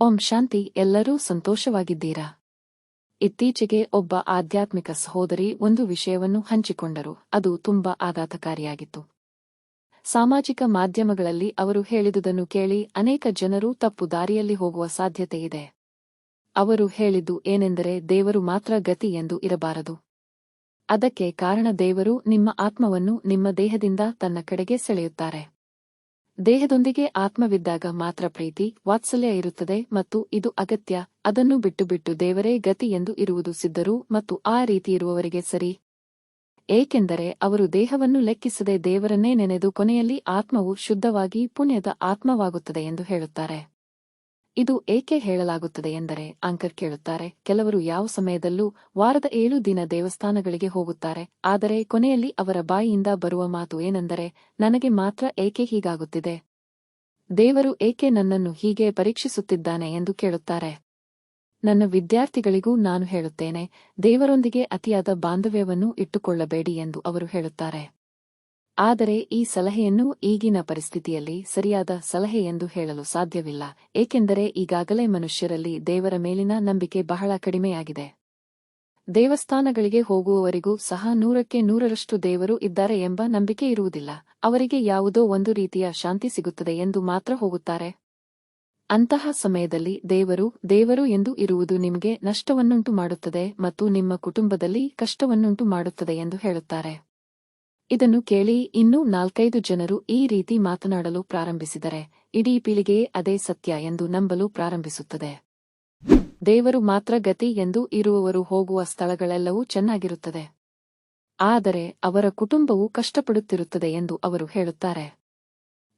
ಓಂ ಶಾಂತಿ, ಎಲ್ಲರೂ ಸಂತೋಷವಾಗಿದ್ದೀರಾ? ಇತ್ತೀಚೆಗೆ ಒಬ್ಬ ಆಧ್ಯಾತ್ಮಿಕ ಸಹೋದರಿ ಒಂದು ವಿಷಯವನ್ನು ಹಂಚಿಕೊಂಡರು, ಅದು ತುಂಬಾ ಆಘಾತಕಾರಿಯಾಗಿತ್ತು. ಸಾಮಾಜಿಕ ಮಾಧ್ಯಮಗಳಲ್ಲಿ ಅವರು ಹೇಳಿದುದನ್ನು ಕೇಳಿ ಅನೇಕ ಜನರು ತಪ್ಪು ದಾರಿಯಲ್ಲಿ ಹೋಗುವ ಸಾಧ್ಯತೆಯಿದೆ ಅವರು ಹೇಳಿದ್ದು ಏನೆಂದರೆ ದೇವರು ಮಾತ್ರ ಗತಿ ಎಂದು ಇರಬಾರದು. ಅದಕ್ಕೆ ಕಾರಣ ದೇವರು ನಿಮ್ಮ ಆತ್ಮವನ್ನು ನಿಮ್ಮ ದೇಹದಿಂದ ತನ್ನ ಕಡೆಗೆ ಸೆಳೆಯುತ್ತಾರೆ. ದೇಹದೊಂದಿಗೆ ಆತ್ಮವಿದ್ದಾಗ ಮಾತ್ರ ಪ್ರೀತಿ, ವಾತ್ಸಲ್ಯ ಇರುತ್ತದೆ ಮತ್ತು ಇದು ಅಗತ್ಯ, ಅದನ್ನು ಬಿಟ್ಟು ಬಿಟ್ಟು ದೇವರೇ ಗತಿ ಎಂದು ಇರುವುದು ಸಿದ್ಧರು ಮತ್ತು ಆ ರೀತಿ ಇರುವವರಿಗೆ ಸರಿ. ಏಕೆಂದರೆ ಅವರು ದೇಹವನ್ನು ಲೆಕ್ಕಿಸದೆ ದೇವರನ್ನೇ ನೆನೆದು ಕೊನೆಯಲ್ಲಿ ಆತ್ಮವು ಶುದ್ಧವಾಗಿ ಪುಣ್ಯದ ಆತ್ಮವಾಗುತ್ತದೆ ಎಂದು ಹೇಳುತ್ತಾರೆ. ಇದು ಏಕೆ ಹೇಳಲಾಗುತ್ತದೆ ಎಂದರೆ ಅಂಕರ್ ಕೇಳುತ್ತಾರೆ, ಕೆಲವರು ಯಾವ ಸಮಯದಲ್ಲೂ ವಾರದ ಏಳು ದಿನ ದೇವಸ್ಥಾನಗಳಿಗೆ ಹೋಗುತ್ತಾರೆ, ಆದರೆ ಕೊನೆಯಲ್ಲಿ ಅವರ ಬಾಯಿಯಿಂದ ಬರುವ ಮಾತು ಏನೆಂದರೆ, ನನಗೆ ಮಾತ್ರ ಏಕೆ ಹೀಗಾಗುತ್ತಿದೆ? ದೇವರು ಏಕೆ ನನ್ನನ್ನು ಹೀಗೆ ಪರೀಕ್ಷಿಸುತ್ತಿದ್ದಾನೆ ಎಂದು ಕೇಳುತ್ತಾರೆ. ನನ್ನ ವಿದ್ಯಾರ್ಥಿಗಳಿಗೂ ನಾನು ಹೇಳುತ್ತೇನೆ, ದೇವರೊಂದಿಗೆ ಅತಿಯಾದ ಬಾಂಧವ್ಯವನ್ನು ಇಟ್ಟುಕೊಳ್ಳಬೇಡಿ ಎಂದು ಅವರು ಹೇಳುತ್ತಾರೆ. ಆದರೆ ಈ ಸಲಹೆಯನ್ನು ಈಗಿನ ಪರಿಸ್ಥಿತಿಯಲ್ಲಿ ಸರಿಯಾದ ಸಲಹೆ ಎಂದು ಹೇಳಲು ಸಾಧ್ಯವಿಲ್ಲ, ಏಕೆಂದರೆ ಈಗಾಗಲೇ ಮನುಷ್ಯರಲ್ಲಿ ದೇವರ ಮೇಲಿನ ನಂಬಿಕೆ ಬಹಳ ಕಡಿಮೆಯಾಗಿದೆ. ದೇವಸ್ಥಾನಗಳಿಗೆ ಹೋಗುವವರಿಗೂ ಸಹ ನೂರಕ್ಕೆ ನೂರರಷ್ಟು ದೇವರು ಇದ್ದಾರೆ ಎಂಬ ನಂಬಿಕೆ ಇರುವುದಿಲ್ಲ, ಅವರಿಗೆ ಯಾವುದೋ ಒಂದು ರೀತಿಯ ಶಾಂತಿ ಸಿಗುತ್ತದೆ ಎಂದು ಮಾತ್ರ ಹೋಗುತ್ತಾರೆ. ಅಂತಹ ಸಮಯದಲ್ಲಿ ದೇವರು ದೇವರು ಎಂದು ಇರುವುದು ನಿಮಗೆ ನಷ್ಟವನ್ನುಂಟು ಮಾಡುತ್ತದೆ ಮತ್ತು ನಿಮ್ಮ ಕುಟುಂಬದಲ್ಲಿ ಕಷ್ಟವನ್ನುಂಟು ಮಾಡುತ್ತದೆ ಎಂದು ಹೇಳುತ್ತಾರೆ. ಇದನ್ನು ಕೇಳಿ ಇನ್ನೂ ನಾಲ್ಕೈದು ಜನರು ಈ ರೀತಿ ಮಾತನಾಡಲು ಪ್ರಾರಂಭಿಸಿದರೆ, ಇಡೀ ಪೀಳಿಗೆಯೇ ಅದೇ ಸತ್ಯ ಎಂದು ನಂಬಲು ಪ್ರಾರಂಭಿಸುತ್ತದೆ. ದೇವರು ಮಾತ್ರ ಗತಿ ಎಂದು ಇರುವವರು ಹೋಗುವ ಸ್ಥಳಗಳೆಲ್ಲವೂ ಚೆನ್ನಾಗಿರುತ್ತದೆ. ಆದರೆ ಅವರ ಕುಟುಂಬವು ಕಷ್ಟಪಡುತ್ತಿರುತ್ತದೆ ಎಂದು ಅವರು ಹೇಳುತ್ತಾರೆ.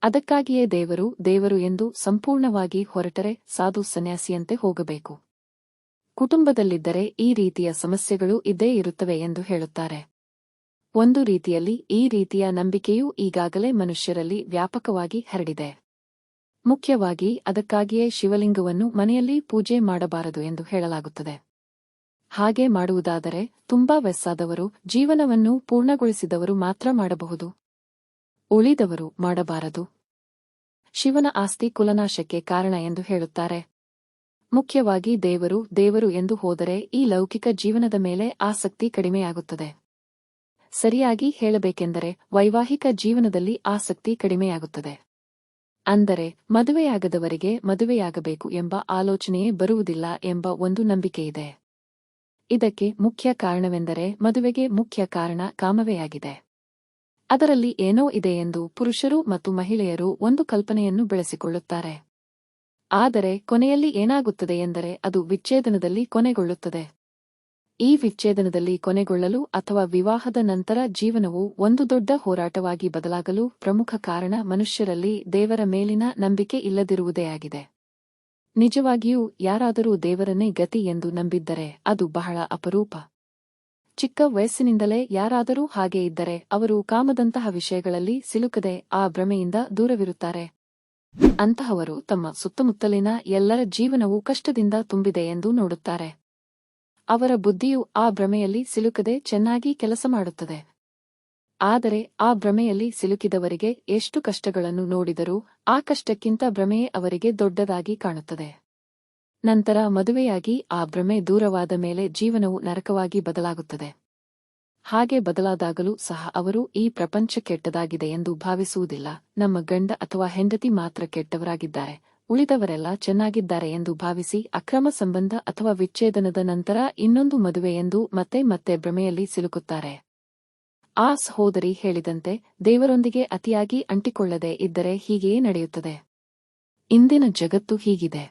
ಅದಕ್ಕಾಗಿಯೇ ದೇವರು ದೇವರು ಎಂದು ಸಂಪೂರ್ಣವಾಗಿ ಹೊರಟರೆ ಸಾಧು ಸನ್ಯಾಸಿಯಂತೆ ಹೋಗಬೇಕು. ಕುಟುಂಬದಲ್ಲಿದ್ದರೆ ಈ ರೀತಿಯ ಸಮಸ್ಯೆಗಳು ಇದ್ದೇ ಇರುತ್ತವೆ ಎಂದು ಹೇಳುತ್ತಾರೆ. ಒಂದು ರೀತಿಯಲ್ಲಿ ಈ ರೀತಿಯ ನಂಬಿಕೆಯೂ ಈಗಾಗಲೇ ಮನುಷ್ಯರಲ್ಲಿ ವ್ಯಾಪಕವಾಗಿ ಹರಡಿದೆ. ಮುಖ್ಯವಾಗಿ ಅದಕ್ಕಾಗಿಯೇ ಶಿವಲಿಂಗವನ್ನು ಮನೆಯಲ್ಲಿ ಪೂಜೆ ಮಾಡಬಾರದು ಎಂದು ಹೇಳಲಾಗುತ್ತದೆ. ಹಾಗೆ ಮಾಡುವುದಾದರೆ ತುಂಬಾ ವೆಸ್ಸಾದವರು ಜೀವನವನ್ನು ಪೂರ್ಣಗೊಳಿಸಿದವರು ಮಾತ್ರ ಮಾಡಬಹುದು. ಉಳಿದವರು ಮಾಡಬಾರದು. ಶಿವನ ಆಸ್ತಿ ಕುಲನಾಶಕ್ಕೆ ಕಾರಣ ಎಂದು ಹೇಳುತ್ತಾರೆ. ಮುಖ್ಯವಾಗಿ ದೇವರು ದೇವರು ಎಂದು ಹೋದರೆ ಈ ಲೌಕಿಕ ಜೀವನದ ಮೇಲೆ ಆಸಕ್ತಿ ಕಡಿಮೆಯಾಗುತ್ತದೆ. ಸರಿಯಾಗಿ ಹೇಳಬೇಕೆಂದರೆ ವೈವಾಹಿಕ ಜೀವನದಲ್ಲಿ ಆಸಕ್ತಿ ಕಡಿಮೆಯಾಗುತ್ತದೆ. ಅಂದರೆ, ಮದುವೆಯಾಗದವರಿಗೆ ಮದುವೆಯಾಗಬೇಕು ಎಂಬ ಆಲೋಚನೆಯೇ ಬರುವುದಿಲ್ಲ ಎಂಬ ಒಂದು ನಂಬಿಕೆಯಿದೆ. ಇದಕ್ಕೆ ಮುಖ್ಯ ಕಾರಣವೆಂದರೆ ಮದುವೆಗೆ ಮುಖ್ಯ ಕಾರಣ ಕಾಮವೆಯಾಗಿದೆ. ಅದರಲ್ಲಿ ಏನೋ ಇದೆ ಎಂದು ಪುರುಷರು ಮತ್ತು ಮಹಿಳೆಯರು ಒಂದು ಕಲ್ಪನೆಯನ್ನು ಬೆಳೆಸಿಕೊಳ್ಳುತ್ತಾರೆ. ಆದರೆ ಕೊನೆಯಲ್ಲಿ ಏನಾಗುತ್ತದೆ ಎಂದರೆ ಅದು ವಿಚ್ಛೇದನದಲ್ಲಿ ಕೊನೆಗೊಳ್ಳುತ್ತದೆ. ಈ ವಿಚ್ಛೇದನದಲ್ಲಿ ಕೊನೆಗೊಳ್ಳಲು ಅಥವಾ ವಿವಾಹದ ನಂತರ ಜೀವನವು ಒಂದು ದೊಡ್ಡ ಹೋರಾಟವಾಗಿ ಬದಲಾಗಲು ಪ್ರಮುಖ ಕಾರಣ ಮನುಷ್ಯರಲ್ಲಿ ದೇವರ ಮೇಲಿನ ನಂಬಿಕೆ ಇಲ್ಲದಿರುವುದೇ ಆಗಿದೆ. ನಿಜವಾಗಿಯೂ ಯಾರಾದರೂ ದೇವರನ್ನೇ ಗತಿ ಎಂದು ನಂಬಿದ್ದರೆ ಅದು ಬಹಳ ಅಪರೂಪ. ಚಿಕ್ಕ ವಯಸ್ಸಿನಿಂದಲೇ ಯಾರಾದರೂ ಹಾಗೆ ಇದ್ದರೆ ಅವರು ಕಾಮದಂತಹ ವಿಷಯಗಳಲ್ಲಿ ಸಿಲುಕದೆ ಆ ಭ್ರಮೆಯಿಂದ ದೂರವಿರುತ್ತಾರೆ. ಅಂತಹವರು ತಮ್ಮ ಸುತ್ತಮುತ್ತಲಿನ ಎಲ್ಲರ ಜೀವನವು ಕಷ್ಟದಿಂದ ತುಂಬಿದೆ ಎಂದು ನೋಡುತ್ತಾರೆ. ಅವರ ಬುದ್ಧಿಯು ಆ ಭ್ರಮೆಯಲ್ಲಿ ಸಿಲುಕದೆ ಚೆನ್ನಾಗಿ ಕೆಲಸ ಮಾಡುತ್ತದೆ. ಆದರೆ ಆ ಭ್ರಮೆಯಲ್ಲಿ ಸಿಲುಕಿದವರಿಗೆ ಎಷ್ಟು ಕಷ್ಟಗಳನ್ನು ನೋಡಿದರೂ ಆ ಕಷ್ಟಕ್ಕಿಂತ ಭ್ರಮೆಯೇ ಅವರಿಗೆ ದೊಡ್ಡದಾಗಿ ಕಾಣುತ್ತದೆ. ನಂತರ ಮದುವೆಯಾಗಿ ಆ ಭ್ರಮೆ ದೂರವಾದ ಮೇಲೆ ಜೀವನವು ನರಕವಾಗಿ ಬದಲಾಗುತ್ತದೆ. ಹಾಗೆ ಬದಲಾದಾಗಲೂ ಸಹ ಅವರು ಈ ಪ್ರಪಂಚ ಕೆಟ್ಟದಾಗಿದೆ ಎಂದು ಭಾವಿಸುವುದಿಲ್ಲ. ನಮ್ಮ ಗಂಡ ಅಥವಾ ಹೆಂಡತಿ ಮಾತ್ರ ಕೆಟ್ಟವರಾಗಿದ್ದಾರೆ. ಉಳಿದವರೆಲ್ಲ ಚೆನ್ನಾಗಿದ್ದಾರೆ ಎಂದು ಭಾವಿಸಿ ಅಕ್ರಮ ಸಂಬಂಧ ಅಥವಾ ವಿಚ್ಛೇದನದ ನಂತರ ಇನ್ನೊಂದು ಮದುವೆ ಎಂದು ಮತ್ತೆ ಮತ್ತೆ ಭ್ರಮೆಯಲ್ಲಿ ಸಿಲುಕುತ್ತಾರೆ. ಆ ಸಹೋದರಿ ಹೇಳಿದಂತೆ ದೇವರೊಂದಿಗೆ ಅತಿಯಾಗಿ ಅಂಟಿಕೊಳ್ಳದೆ ಇದ್ದರೆ ಹೀಗೆಯೇ ನಡೆಯುತ್ತದೆ. ಇಂದಿನ ಜಗತ್ತು ಹೀಗಿದೆ.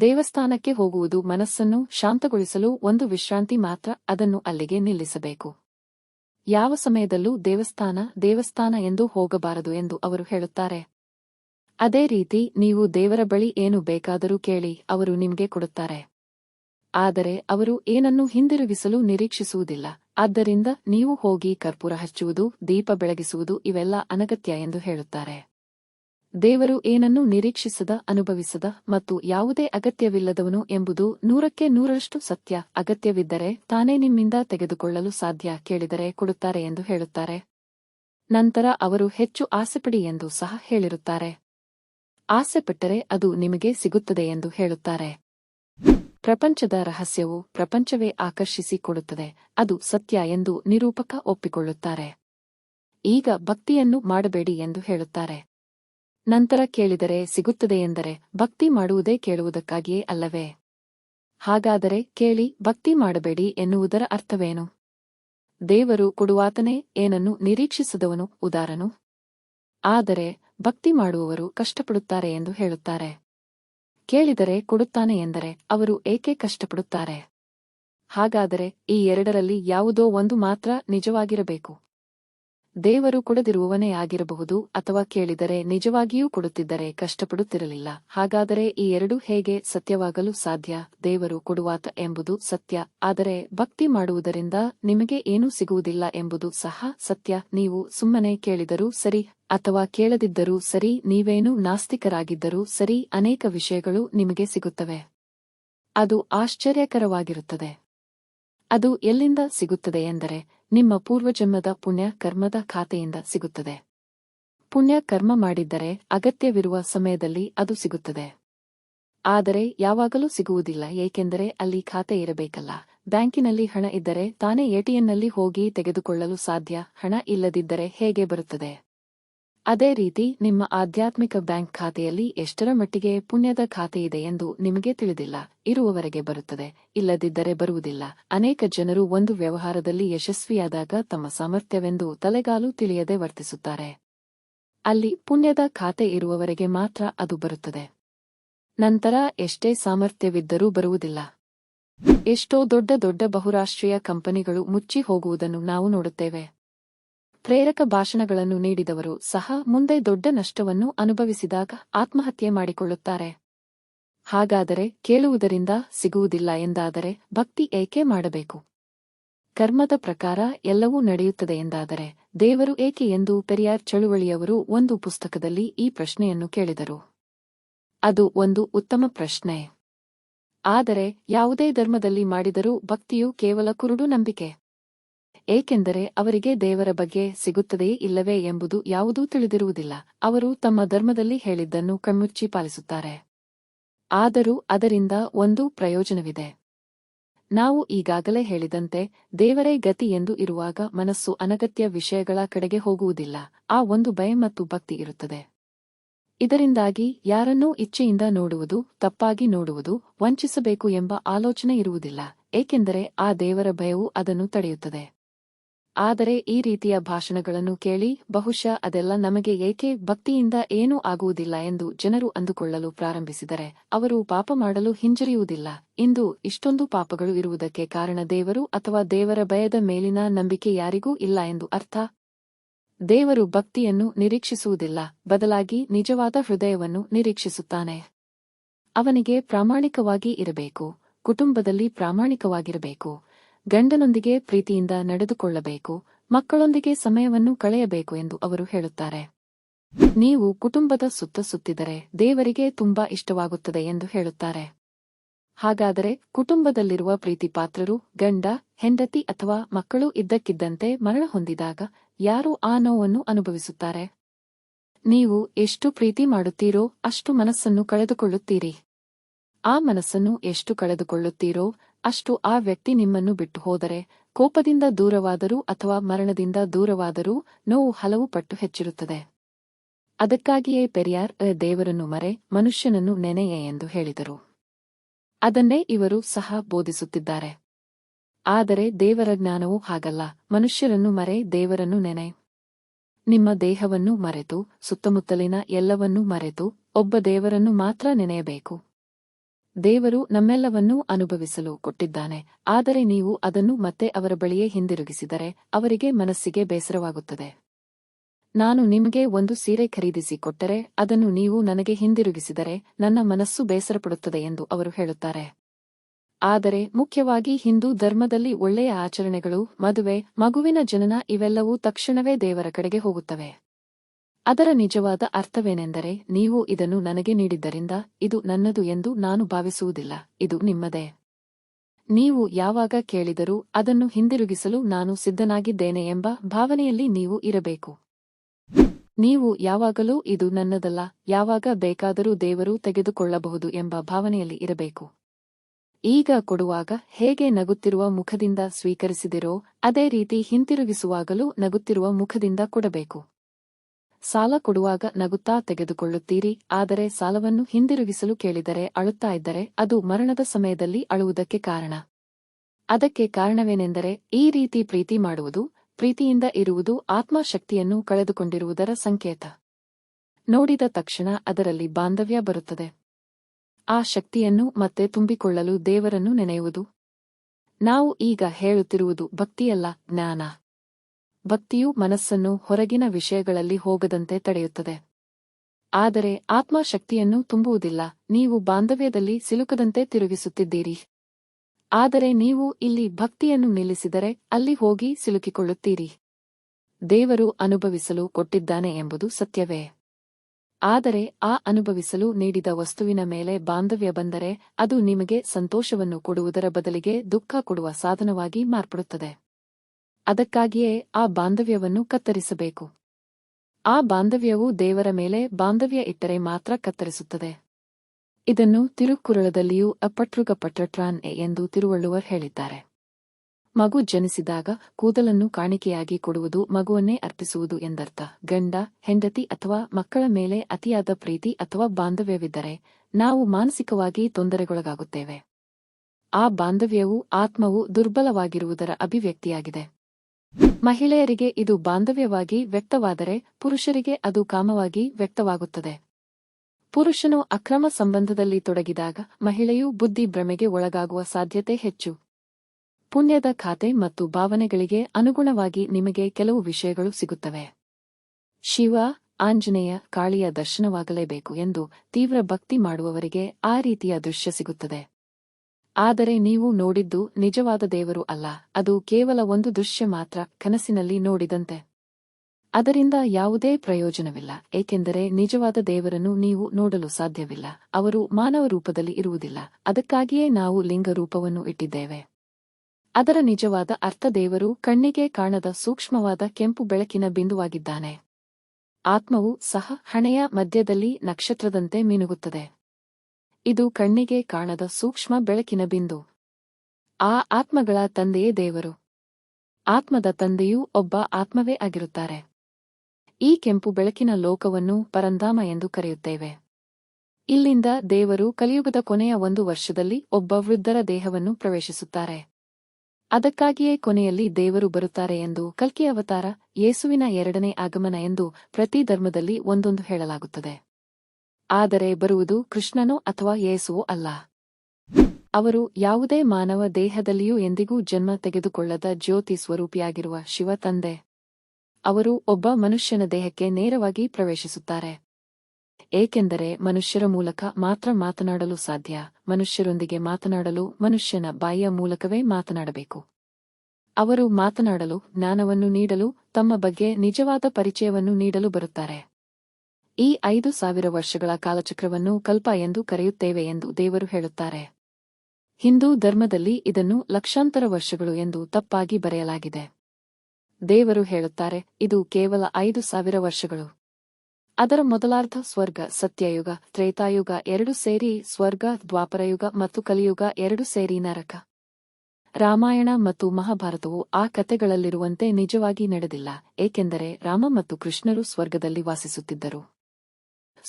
ದೇವಸ್ಥಾನಕ್ಕೆ ಹೋಗುವುದು ಮನಸ್ಸನ್ನು ಶಾಂತಗೊಳಿಸಲು ಒಂದು ವಿಶ್ರಾಂತಿ ಮಾತ್ರ ಅದನ್ನು ಅಲ್ಲಿಗೆ ನಿಲ್ಲಿಸಬೇಕು. ಯಾವ ಸಮಯದಲ್ಲೂ ದೇವಸ್ಥಾನ ದೇವಸ್ಥಾನ ಎಂದು ಹೋಗಬಾರದು ಎಂದು ಅವರು ಹೇಳುತ್ತಾರೆ. ಅದೇ ರೀತಿ ನೀವು ದೇವರ ಬಳಿ ಏನು ಬೇಕಾದರೂ ಕೇಳಿ ಅವರು ನಿಮಗೆ ಕೊಡುತ್ತಾರೆ. ಆದರೆ ಅವರು ಏನನ್ನು ಹಿಂದಿರುಗಿಸಲು ನಿರೀಕ್ಷಿಸುವುದಿಲ್ಲ. ಆದ್ದರಿಂದ ನೀವು ಹೋಗಿ ಕರ್ಪೂರ ಹಚ್ಚುವುದು, ದೀಪ ಬೆಳಗಿಸುವುದು ಇವೆಲ್ಲ ಅನಗತ್ಯ ಎಂದು ಹೇಳುತ್ತಾರೆ. ದೇವರು ಏನನ್ನು ನಿರೀಕ್ಷಿಸದ, ಅನುಭವಿಸದ ಮತ್ತು ಯಾವುದೇ ಅಗತ್ಯವಿಲ್ಲದವನು ಎಂಬುದು ನೂರಕ್ಕೆ ನೂರರಷ್ಟು ಸತ್ಯ. ಅಗತ್ಯವಿದ್ದರೆ ತಾನೇ ನಿಮ್ಮಿಂದ ತೆಗೆದುಕೊಳ್ಳಲು ಸಾಧ್ಯ ಕೇಳಿದರೆ ಕೊಡುತ್ತಾರೆ ಎಂದು ಹೇಳುತ್ತಾರೆ. ನಂತರ ಅವರು ಹೆಚ್ಚು ಆಸೆಪಡಿ ಎಂದು ಸಹ ಹೇಳಿರುತ್ತಾರೆ. ಆಸೆಪಟ್ಟರೆ ಅದು ನಿಮಗೆ ಸಿಗುತ್ತದೆ ಎಂದು ಹೇಳುತ್ತಾರೆ. ಪ್ರಪಂಚದ ರಹಸ್ಯವು ಪ್ರಪಂಚವೇ ಆಕರ್ಷಿಸಿಕೊಳ್ಳುತ್ತದೆ, ಅದು ಸತ್ಯ ಎಂದು ನಿರೂಪಕ ಒಪ್ಪಿಕೊಳ್ಳುತ್ತಾರೆ. ಈಗ ಭಕ್ತಿಯನ್ನು ಮಾಡಬೇಡಿ ಎಂದು ಹೇಳುತ್ತಾರೆ. ನಂತರ ಕೇಳಿದರೆ ಸಿಗುತ್ತದೆ ಎಂದರೆ ಭಕ್ತಿ ಮಾಡುವುದೇ ಕೇಳುವುದಕ್ಕಾಗಿಯೇ ಅಲ್ಲವೇ? ಹಾಗಾದರೆ ಕೇಳಿ ಭಕ್ತಿ ಮಾಡಬೇಡಿ ಎನ್ನುವುದರ ಅರ್ಥವೇನು? ದೇವರು ಕೊಡುವಾತನೇ ಏನನ್ನು ನಿರೀಕ್ಷಿಸದವನು, ಉದಾರನು? ಆದರೆ ಭಕ್ತಿ ಮಾಡುವವರು ಕಷ್ಟಪಡುತ್ತಾರೆ ಎಂದು ಹೇಳುತ್ತಾರೆ. ಕೇಳಿದರೆ ಕೊಡುತ್ತಾನೆ ಎಂದರೆ ಅವರು ಏಕೆ ಕಷ್ಟಪಡುತ್ತಾರೆ? ಹಾಗಾದರೆ ಈ ಎರಡರಲ್ಲಿ ಯಾವುದೋ ಒಂದು ಮಾತ್ರ ನಿಜವಾಗಿರಬೇಕು. ದೇವರು ಕೊಡದಿರುವವನೇ ಆಗಿರಬಹುದು ಅಥವಾ ಕೇಳಿದರೆ ನಿಜವಾಗಿಯೂ ಕೊಡುತ್ತಿದ್ದರೆ ಕಷ್ಟಪಡುತ್ತಿರಲಿಲ್ಲ. ಹಾಗಾದರೆ ಈ ಎರಡು ಹೇಗೆ ಸತ್ಯವಾಗಲು ಸಾಧ್ಯ? ದೇವರು ಕೊಡುವಾತ ಎಂಬುದು ಸತ್ಯ. ಆದರೆ ಭಕ್ತಿ ಮಾಡುವುದರಿಂದ ನಿಮಗೆ ಏನೂ ಸಿಗುವುದಿಲ್ಲ ಎಂಬುದು ಸಹ ಸತ್ಯ. ನೀವು ಸುಮ್ಮನೆ ಕೇಳಿದರೂ ಸರಿ. ಅಥವಾ ಕೇಳದಿದ್ದರೂ ಸರಿ, ನೀವೇನು ನಾಸ್ತಿಕರಾಗಿದ್ದರೂ ಸರಿ, ಅನೇಕ ವಿಷಯಗಳು ನಿಮಗೆ ಸಿಗುತ್ತವೆ. ಅದು ಆಶ್ಚರ್ಯಕರವಾಗಿರುತ್ತದೆ. ಅದು ಎಲ್ಲಿಂದ ಸಿಗುತ್ತದೆ ಎಂದರೆ, ನಿಮ್ಮ ಪೂರ್ವಜನ್ಮದ ಪುಣ್ಯ ಕರ್ಮದ ಖಾತೆಯಿಂದ ಸಿಗುತ್ತದೆ. ಪುಣ್ಯ ಕರ್ಮ ಮಾಡಿದ್ದರೆ, ಅಗತ್ಯವಿರುವ ಸಮಯದಲ್ಲಿ ಅದು ಸಿಗುತ್ತದೆ. ಆದರೆ, ಯಾವಾಗಲೂ ಸಿಗುವುದಿಲ್ಲ, ಏಕೆಂದರೆ ಅಲ್ಲಿ ಖಾತೆ ಇರಬೇಕಲ್ಲ. ಬ್ಯಾಂಕಿನಲ್ಲಿ ಹಣ ಇದ್ದರೆ, ತಾನೇ ಎಟಿಎಂನಲ್ಲಿ ಹೋಗಿ ತೆಗೆದುಕೊಳ್ಳಲು ಸಾಧ್ಯ, ಹಣ ಇಲ್ಲದಿದ್ದರೆ ಹೇಗೆ ಬರುತ್ತದೆ? ಅದೇ ರೀತಿ ನಿಮ್ಮ ಆಧ್ಯಾತ್ಮಿಕ ಬ್ಯಾಂಕ್ ಖಾತೆಯಲ್ಲಿ ಎಷ್ಟರ ಮಟ್ಟಿಗೆ ಪುಣ್ಯದ ಖಾತೆಯಿದೆ ಎಂದು ನಿಮಗೆ ತಿಳಿದಿಲ್ಲ, ಇರುವವರೆಗೆ ಬರುತ್ತದೆ. ಇಲ್ಲದಿದ್ದರೆ ಬರುವುದಿಲ್ಲ. ಅನೇಕ ಜನರು ಒಂದು ವ್ಯವಹಾರದಲ್ಲಿ ಯಶಸ್ವಿಯಾದಾಗ ತಮ್ಮ ಸಾಮರ್ಥ್ಯವೆಂದು ತಲೆಗಾಲು ತಿಳಿಯದೆ ವರ್ತಿಸುತ್ತಾರೆ. ಅಲ್ಲಿ ಪುಣ್ಯದ ಖಾತೆ ಇರುವವರೆಗೆ ಮಾತ್ರ ಅದು ಬರುತ್ತದೆ. ನಂತರ ಎಷ್ಟೇ ಸಾಮರ್ಥ್ಯವಿದ್ದರೂ ಬರುವುದಿಲ್ಲ. ಎಷ್ಟೋ ದೊಡ್ಡ ದೊಡ್ಡ ಬಹುರಾಷ್ಟ್ರೀಯ ಕಂಪನಿಗಳು ಮುಚ್ಚಿ ಹೋಗುವುದನ್ನು ನಾವು ನೋಡುತ್ತೇವೆ. ಪ್ರೇರಕ ಭಾಷಣಗಳನ್ನು ನೀಡಿದವರು ಸಹ ಮುಂದೆ ದೊಡ್ಡ ನಷ್ಟವನ್ನು ಅನುಭವಿಸಿದಾಗ ಆತ್ಮಹತ್ಯೆ ಮಾಡಿಕೊಳ್ಳುತ್ತಾರೆ. ಹಾಗಾದರೆ ಕೇಳುವುದರಿಂದ ಸಿಗುವುದಿಲ್ಲ ಎಂದಾದರೆ ಭಕ್ತಿ ಏಕೆ ಮಾಡಬೇಕು? ಕರ್ಮದ ಪ್ರಕಾರ ಎಲ್ಲವೂ ನಡೆಯುತ್ತದೆ ಎಂದಾದರೆ ದೇವರು ಏಕೆ ಎಂದು ಪೆರಿಯಾರ್ ಚಳುವಳಿಯವರು ಒಂದು ಪುಸ್ತಕದಲ್ಲಿ ಈ ಪ್ರಶ್ನೆಯನ್ನು ಕೇಳಿದರು. ಅದು ಒಂದು ಉತ್ತಮ ಪ್ರಶ್ನೆ. ಆದರೆ ಯಾವುದೇ ಧರ್ಮದಲ್ಲಿ ಮಾಡಿದರೂ ಭಕ್ತಿಯು ಕೇವಲ ಕುರುಡು ನಂಬಿಕೆ. ಏಕೆಂದರೆ ಅವರಿಗೆ ದೇವರ ಬಗ್ಗೆ ಸಿಗುತ್ತದೆಯೇ ಇಲ್ಲವೇ ಎಂಬುದು ಯಾವುದೂ ತಿಳಿದಿರುವುದಿಲ್ಲ. ಅವರು ತಮ್ಮ ಧರ್ಮದಲ್ಲಿ ಹೇಳಿದ್ದನ್ನು ಕಣ್ಮುಚ್ಚಿ ಪಾಲಿಸುತ್ತಾರೆ. ಆದರೂ ಅದರಿಂದ ಒಂದು ಪ್ರಯೋಜನವಿದೆ. ನಾವು ಈಗಾಗಲೇ ಹೇಳಿದಂತೆ ದೇವರೇ ಗತಿ ಎಂದು ಇರುವಾಗ ಮನಸ್ಸು ಅನಗತ್ಯ ವಿಷಯಗಳ ಕಡೆಗೆ ಹೋಗುವುದಿಲ್ಲ. ಆ ಒಂದು ಭಯ ಮತ್ತು ಭಕ್ತಿ ಇರುತ್ತದೆ. ಇದರಿಂದಾಗಿ ಯಾರನ್ನೂ ಇಚ್ಛೆಯಿಂದ ನೋಡುವುದು, ತಪ್ಪಾಗಿ ನೋಡುವುದು, ವಂಚಿಸಬೇಕು ಎಂಬ ಆಲೋಚನೆ ಇರುವುದಿಲ್ಲ. ಏಕೆಂದರೆ ಆ ದೇವರ ಭಯವು ಅದನ್ನು ತಡೆಯುತ್ತದೆ. ಆದರೆ ಈ ರೀತಿಯ ಭಾಷಣಗಳನ್ನು ಕೇಳಿ ಬಹುಶಃ ಅದೆಲ್ಲ ನಮಗೆ ಏಕೆ ಭಕ್ತಿಯಿಂದ ಏನೂ ಆಗುವುದಿಲ್ಲ ಎಂದು ಜನರು ಅಂದುಕೊಳ್ಳಲು ಪ್ರಾರಂಭಿಸಿದರೆ ಅವರು ಪಾಪ ಮಾಡಲು ಹಿಂಜರಿಯುವುದಿಲ್ಲ. ಇಂದು ಇಷ್ಟೊಂದು ಪಾಪಗಳು ಇರುವುದಕ್ಕೆ ಕಾರಣ ದೇವರು ಅಥವಾ ದೇವರ ಭಯದ ಮೇಲಿನ ನಂಬಿಕೆ ಯಾರಿಗೂ ಇಲ್ಲ ಎಂದು ಅರ್ಥ? ದೇವರು ಭಕ್ತಿಯನ್ನು ನಿರೀಕ್ಷಿಸುವುದಿಲ್ಲ, ಬದಲಾಗಿ ನಿಜವಾದ ಹೃದಯವನ್ನು ನಿರೀಕ್ಷಿಸುತ್ತಾನೆ. ಅವನಿಗೆ ಪ್ರಾಮಾಣಿಕವಾಗಿ ಇರಬೇಕು, ಕುಟುಂಬದಲ್ಲಿ ಪ್ರಾಮಾಣಿಕವಾಗಿರಬೇಕು. ಗಂಡನೊಂದಿಗೆ ಪ್ರೀತಿಯಿಂದ ನಡೆದುಕೊಳ್ಳಬೇಕು, ಮಕ್ಕಳೊಂದಿಗೆ ಸಮಯವನ್ನು ಕಳೆಯಬೇಕು ಎಂದು ಅವರು ಹೇಳುತ್ತಾರೆ. ನೀವು ಕುಟುಂಬದ ಸುತ್ತ ಸುತ್ತಿದರೆ ದೇವರಿಗೆ ತುಂಬಾ ಇಷ್ಟವಾಗುತ್ತದೆ ಎಂದು ಹೇಳುತ್ತಾರೆ. ಹಾಗಾದರೆ ಕುಟುಂಬದಲ್ಲಿರುವ ಪ್ರೀತಿಪಾತ್ರರು, ಗಂಡ, ಹೆಂಡತಿ ಅಥವಾ ಮಕ್ಕಳು ಇದ್ದಕ್ಕಿದ್ದಂತೆ ಮರಣ ಹೊಂದಿದಾಗ ಯಾರು ಆ ನೋವನ್ನು ಅನುಭವಿಸುತ್ತಾರೆ? ನೀವು ಎಷ್ಟು ಪ್ರೀತಿ ಮಾಡುತ್ತೀರೋ ಅಷ್ಟು ಮನಸ್ಸನ್ನು ಕಳೆದುಕೊಳ್ಳುತ್ತೀರಿ. ಆ ಮನಸ್ಸನ್ನು ಎಷ್ಟು ಕಳೆದುಕೊಳ್ಳುತ್ತೀರೋ ಅಷ್ಟು ಆ ವ್ಯಕ್ತಿ ನಿಮ್ಮನ್ನು ಬಿಟ್ಟು ಹೋದರೆ ಕೋಪದಿಂದ ದೂರವಾದರೂ ಅಥವಾ ಮರಣದಿಂದ ದೂರವಾದರೂ ನೋವು ಹಲವು ಪಟ್ಟು ಹೆಚ್ಚಿರುತ್ತದೆ. ಅದಕ್ಕಾಗಿಯೇ ಪೆರಿಯಾರ್ ದೇವರನ್ನು ಮರೆ, ಮನುಷ್ಯನನ್ನು ನೆನೆಯೇ ಎಂದು ಹೇಳಿದರು. ಅದನ್ನೇ ಇವರು ಸಹ ಬೋಧಿಸುತ್ತಿದ್ದಾರೆ. ಆದರೆ ದೇವರ ಜ್ಞಾನವು ಹಾಗಲ್ಲ. ಮನುಷ್ಯರನ್ನು ಮರೆ, ದೇವರನ್ನು ನೆನೆ. ನಿಮ್ಮ ದೇಹವನ್ನು ಮರೆತು, ಸುತ್ತಮುತ್ತಲಿನ ಎಲ್ಲವನ್ನೂ ಮರೆತು, ಒಬ್ಬ ದೇವರನ್ನು ಮಾತ್ರ ನೆನೆಯಬೇಕು. ದೇವರು ನಮ್ಮೆಲ್ಲವನ್ನೂ ಅನುಭವಿಸಲು ಕೊಟ್ಟಿದ್ದಾನೆ. ಆದರೆ ನೀವು ಅದನ್ನು ಮತ್ತೆ ಅವರ ಬಳಿಯೇ ಹಿಂದಿರುಗಿಸಿದರೆ ಅವರಿಗೆ ಮನಸ್ಸಿಗೆ ಬೇಸರವಾಗುತ್ತದೆ. ನಾನು ನಿಮಗೆ ಒಂದು ಸೀರೆ ಖರೀದಿಸಿ ಕೊಟ್ಟರೆ ಅದನ್ನು ನೀವು ನನಗೆ ಹಿಂದಿರುಗಿಸಿದರೆ ನನ್ನ ಮನಸ್ಸು ಬೇಸರಪಡುತ್ತದೆ ಎಂದು ಅವರು ಹೇಳುತ್ತಾರೆ. ಆದರೆ ಮುಖ್ಯವಾಗಿ ಹಿಂದೂ ಧರ್ಮದಲ್ಲಿ ಒಳ್ಳೆಯ ಆಚರಣೆಗಳು, ಮದುವೆ, ಮಗುವಿನ ಜನನ ಇವೆಲ್ಲವೂ ತಕ್ಷಣವೇ ದೇವರ ಕಡೆಗೆ ಹೋಗುತ್ತವೆ. ಅದರ ನಿಜವಾದ ಅರ್ಥವೇನೆಂದರೆ ನೀವು ಇದನ್ನು ನನಗೆ ನೀಡಿದ್ದರಿಂದ ಇದು ನನ್ನದು ಎಂದು ನಾನು ಭಾವಿಸುವುದಿಲ್ಲ, ಇದು ನಿಮ್ಮದೇ. ನೀವು ಯಾವಾಗ ಕೇಳಿದರೂ ಅದನ್ನು ಹಿಂದಿರುಗಿಸಲು ನಾನು ಸಿದ್ಧನಾಗಿದ್ದೇನೆ ಎಂಬ ಭಾವನೆಯಲ್ಲಿ ನೀವು ಇರಬೇಕು. ನೀವು ಯಾವಾಗಲೂ ಇದು ನನ್ನದಲ್ಲ, ಯಾವಾಗ ಬೇಕಾದರೂ ದೇವರು ತೆಗೆದುಕೊಳ್ಳಬಹುದು ಎಂಬ ಭಾವನೆಯಲ್ಲಿ ಇರಬೇಕು. ಈಗ ಕೊಡುವಾಗ ಹೇಗೆ ನಗುತ್ತಿರುವ ಮುಖದಿಂದ ಸ್ವೀಕರಿಸಿದಿರೋ, ಅದೇ ರೀತಿ ಹಿಂತಿರುಗಿಸುವಾಗಲೂ ನಗುತ್ತಿರುವ ಮುಖದಿಂದ ಕೊಡಬೇಕು. ಸಾಲ ಕೊಡುವಾಗ ನಗುತ್ತಾ ತೆಗೆದುಕೊಳ್ಳುತ್ತೀರಿ, ಆದರೆ ಸಾಲವನ್ನು ಹಿಂದಿರುಗಿಸಲು ಕೇಳಿದರೆ ಅಳುತ್ತಾ ಇದ್ದರೆ ಅದು ಮರಣದ ಸಮಯದಲ್ಲಿ ಅಳುವುದಕ್ಕೆ ಕಾರಣ. ಅದಕ್ಕೆ ಕಾರಣವೇನೆಂದರೆ, ಈ ರೀತಿ ಪ್ರೀತಿ ಮಾಡುವುದು, ಪ್ರೀತಿಯಿಂದ ಇರುವುದು ಆತ್ಮಶಕ್ತಿಯನ್ನು ಕಳೆದುಕೊಂಡಿರುವುದರ ಸಂಕೇತ. ನೋಡಿದ ತಕ್ಷಣ ಅದರಲ್ಲಿ ಬಾಂಧವ್ಯ ಬರುತ್ತದೆ. ಆ ಶಕ್ತಿಯನ್ನು ಮತ್ತೆ ತುಂಬಿಕೊಳ್ಳಲು ದೇವರನ್ನು ನೆನೆಯುವುದು. ನಾವು ಈಗ ಹೇಳುತ್ತಿರುವುದು ಭಕ್ತಿಯಲ್ಲ, ಜ್ಞಾನ. ಭಕ್ತಿಯು ಮನಸ್ಸನ್ನು ಹೊರಗಿನ ವಿಷಯಗಳಲ್ಲಿ ಹೋಗದಂತೆ ತಡೆಯುತ್ತದೆ. ಆದರೆ ಆತ್ಮಶಕ್ತಿಯನ್ನು ತುಂಬುವುದಿಲ್ಲ, ನೀವು ಬಾಂಧವ್ಯದಲ್ಲಿ ಸಿಲುಕದಂತೆ ತಿರುಗಿಸುತ್ತಿದ್ದೀರಿ. ಆದರೆ ನೀವು ಇಲ್ಲಿ ಭಕ್ತಿಯನ್ನು ನಿಲ್ಲಿಸಿದರೆ ಅಲ್ಲಿ ಹೋಗಿ ಸಿಲುಕಿಕೊಳ್ಳುತ್ತೀರಿ. ದೇವರು ಅನುಭವಿಸಲು ಕೊಟ್ಟಿದ್ದಾನೆ ಎಂಬುದು ಸತ್ಯವೇ. ಆದರೆ ಆ ಅನುಭವಿಸಲು ನೀಡಿದ ವಸ್ತುವಿನ ಮೇಲೆ ಬಾಂಧವ್ಯ ಬಂದರೆ ಅದು ನಿಮಗೆ ಸಂತೋಷವನ್ನು ಕೊಡುವುದರ ಬದಲಿಗೆ ದುಃಖ ಕೊಡುವ ಸಾಧನವಾಗಿ ಮಾರ್ಪಡುತ್ತದೆ. ಅದಕ್ಕಾಗಿಯೇ ಆ ಬಾಂಧವ್ಯವನ್ನು ಕತ್ತರಿಸಬೇಕು. ಆ ಬಾಂಧವ್ಯವು ದೇವರ ಮೇಲೆ ಬಾಂಧವ್ಯ ಇಟ್ಟರೆ ಮಾತ್ರ ಕತ್ತರಿಸುತ್ತದೆ. ಇದನ್ನು ತಿರುಕುರುಳದಲ್ಲಿಯೂ ಅಪಟ್ರುಗ ಪಟ್ಟಟ್ರಾನ್ ಎ ಎಂದು ತಿರುವಳ್ಳುವರ್ ಹೇಳಿದ್ದಾರೆ. ಮಗು ಜನಿಸಿದಾಗ ಕೂದಲನ್ನು ಕಾಣಿಕೆಯಾಗಿ ಕೊಡುವುದು ಮಗುವನ್ನೇ ಅರ್ಪಿಸುವುದು ಎಂದರ್ಥ. ಗಂಡ, ಹೆಂಡತಿ ಅಥವಾ ಮಕ್ಕಳ ಮೇಲೆ ಅತಿಯಾದ ಪ್ರೀತಿ ಅಥವಾ ಬಾಂಧವ್ಯವಿದ್ದರೆ ನಾವು ಮಾನಸಿಕವಾಗಿ ತೊಂದರೆಗೊಳಗಾಗುತ್ತೇವೆ. ಆ ಬಾಂಧವ್ಯವು ಆತ್ಮವು ದುರ್ಬಲವಾಗಿರುವುದರ ಅಭಿವ್ಯಕ್ತಿಯಾಗಿದೆ. ಮಹಿಳೆಯರಿಗೆ ಇದು ಬಾಂಧವ್ಯವಾಗಿ ವ್ಯಕ್ತವಾದರೆ ಪುರುಷರಿಗೆ ಅದು ಕಾಮವಾಗಿ ವ್ಯಕ್ತವಾಗುತ್ತದೆ. ಪುರುಷನು ಅಕ್ರಮ ಸಂಬಂಧದಲ್ಲಿ ತೊಡಗಿದಾಗ ಮಹಿಳೆಯು ಬುದ್ಧಿ ಭ್ರಮೆಗೆ ಒಳಗಾಗುವ ಸಾಧ್ಯತೆ ಹೆಚ್ಚು. ಪುಣ್ಯದ ಖಾತೆ ಮತ್ತು ಭಾವನೆಗಳಿಗೆ ಅನುಗುಣವಾಗಿ ನಿಮಗೆ ಕೆಲವು ವಿಷಯಗಳು ಸಿಗುತ್ತವೆ. ಶಿವ, ಆಂಜನೇಯ ಕಾಳಿಯ ದರ್ಶನವಾಗಲೇಬೇಕು ಎಂದು ತೀವ್ರ ಭಕ್ತಿ ಮಾಡುವವರಿಗೆ ಆ ರೀತಿಯ ದೃಶ್ಯ ಸಿಗುತ್ತದೆ. ಆದರೆ ನೀವು ನೋಡಿದ್ದು ನಿಜವಾದ ದೇವರು ಅಲ್ಲ, ಅದು ಕೇವಲ ಒಂದು ದೃಶ್ಯ ಮಾತ್ರ ಕನಸಿನಲ್ಲಿ ನೋಡಿದಂತೆ. ಅದರಿಂದ ಯಾವುದೇ ಪ್ರಯೋಜನವಿಲ್ಲ, ಏಕೆಂದರೆ ನಿಜವಾದ ದೇವರನ್ನು ನೀವು ನೋಡಲು ಸಾಧ್ಯವಿಲ್ಲ, ಅವರು ಮಾನವ ರೂಪದಲ್ಲಿ ಇರುವುದಿಲ್ಲ, ಅದಕ್ಕಾಗಿಯೇ ನಾವು ಲಿಂಗರೂಪವನ್ನು ಇಟ್ಟಿದ್ದೇವೆ. ಅದರ ನಿಜವಾದ ಅರ್ಥ ದೇವರು ಕಣ್ಣಿಗೆ ಕಾಣದ ಸೂಕ್ಷ್ಮವಾದ ಕೆಂಪು ಬೆಳಕಿನ ಬಿಂದುವಾಗಿದ್ದಾನೆ. ಆತ್ಮವು ಸಹ ಹಣೆಯ ಮಧ್ಯದಲ್ಲಿ ನಕ್ಷತ್ರದಂತೆ ಮಿನುಗುತ್ತದೆ. ಇದು ಕಣ್ಣಿಗೆ ಕಾಣದ ಸೂಕ್ಷ್ಮ ಬೆಳಕಿನ ಬಿಂದು. ಆ ಆತ್ಮಗಳ ತಂದೆಯೇ ದೇವರು. ಆತ್ಮದ ತಂದೆಯೂ ಒಬ್ಬ ಆತ್ಮವೇ ಆಗಿರುತ್ತಾರೆ. ಈ ಕೆಂಪು ಬೆಳಕಿನ ಲೋಕವನ್ನು ಪರಂಧಾಮ ಎಂದು ಕರೆಯುತ್ತೇವೆ. ಇಲ್ಲಿಂದ ದೇವರು ಕಲಿಯುಗದ ಕೊನೆಯ ಒಂದು ವರ್ಷದಲ್ಲಿ ಒಬ್ಬ ವೃದ್ಧರ ದೇಹವನ್ನು ಪ್ರವೇಶಿಸುತ್ತಾರೆ. ಅದಕ್ಕಾಗಿಯೇ ಕೊನೆಯಲ್ಲಿ ದೇವರು ಬರುತ್ತಾರೆ ಎಂದು ಕಲ್ಕಿ ಅವತಾರ ಯೇಸುವಿನ ಎರಡನೇ ಆಗಮನ ಎಂದು ಪ್ರತಿ ಧರ್ಮದಲ್ಲಿ ಒಂದೊಂದು ಹೇಳಲಾಗುತ್ತದೆ. ಆದರೆ ಬರುವುದು ಕೃಷ್ಣನು ಅಥವಾ ಯೇಸುವೋ ಅಲ್ಲ. ಅವರು ಯಾವುದೇ ಮಾನವ ದೇಹದಲ್ಲಿಯೂ ಎಂದಿಗೂ ಜನ್ಮ ತೆಗೆದುಕೊಳ್ಳದ ಜ್ಯೋತಿ ಸ್ವರೂಪಿಯಾಗಿರುವ ಶಿವ ತಂದೆ. ಅವರು ಒಬ್ಬ ಮನುಷ್ಯನ ದೇಹಕ್ಕೆ ನೇರವಾಗಿ ಪ್ರವೇಶಿಸುತ್ತಾರೆ. ಏಕೆಂದರೆ ಮನುಷ್ಯರ ಮೂಲಕ ಮಾತ್ರ ಮಾತನಾಡಲು ಸಾಧ್ಯ, ಮನುಷ್ಯರೊಂದಿಗೆ ಮಾತನಾಡಲು ಮನುಷ್ಯನ ಬಾಯಿಯ ಮೂಲಕವೇ ಮಾತನಾಡಬೇಕು. ಅವರು ಮಾತನಾಡಲು, ಜ್ಞಾನವನ್ನು ನೀಡಲು, ತಮ್ಮ ಬಗ್ಗೆ ನಿಜವಾದ ಪರಿಚಯವನ್ನು ನೀಡಲು ಬರುತ್ತಾರೆ. ಈ ಐದು ಸಾವಿರ ವರ್ಷಗಳ ಕಾಲಚಕ್ರವನ್ನು ಕಲ್ಪ ಎಂದು ಕರೆಯುತ್ತೇವೆ ಎಂದು ದೇವರು ಹೇಳುತ್ತಾರೆ. ಹಿಂದೂ ಧರ್ಮದಲ್ಲಿ ಇದನ್ನು ಲಕ್ಷಾಂತರ ವರ್ಷಗಳು ಎಂದು ತಪ್ಪಾಗಿ ಬರೆಯಲಾಗಿದೆ. ದೇವರು ಹೇಳುತ್ತಾರೆ, ಇದು ಕೇವಲ ಐದು ಸಾವಿರ ವರ್ಷಗಳು. ಅದರ ಮೊದಲಾರ್ಧ ಸ್ವರ್ಗ, ಸತ್ಯಯುಗ, ತ್ರೇತಾಯುಗ, ಎರಡು ಸೇರಿ ಸ್ವರ್ಗ, ದ್ವಾಪರಯುಗ ಮತ್ತು ಕಲಿಯುಗ, ಎರಡು ಸೇರಿ ನರಕ. ರಾಮಾಯಣ ಮತ್ತು ಮಹಾಭಾರತವು ಆ ಕಥೆಗಳಲ್ಲಿರುವಂತೆ ನಿಜವಾಗಿ ನಡೆದಿಲ್ಲ, ಏಕೆಂದರೆ ರಾಮ ಮತ್ತು ಕೃಷ್ಣರು ಸ್ವರ್ಗದಲ್ಲಿ ವಾಸಿಸುತ್ತಿದ್ದರು.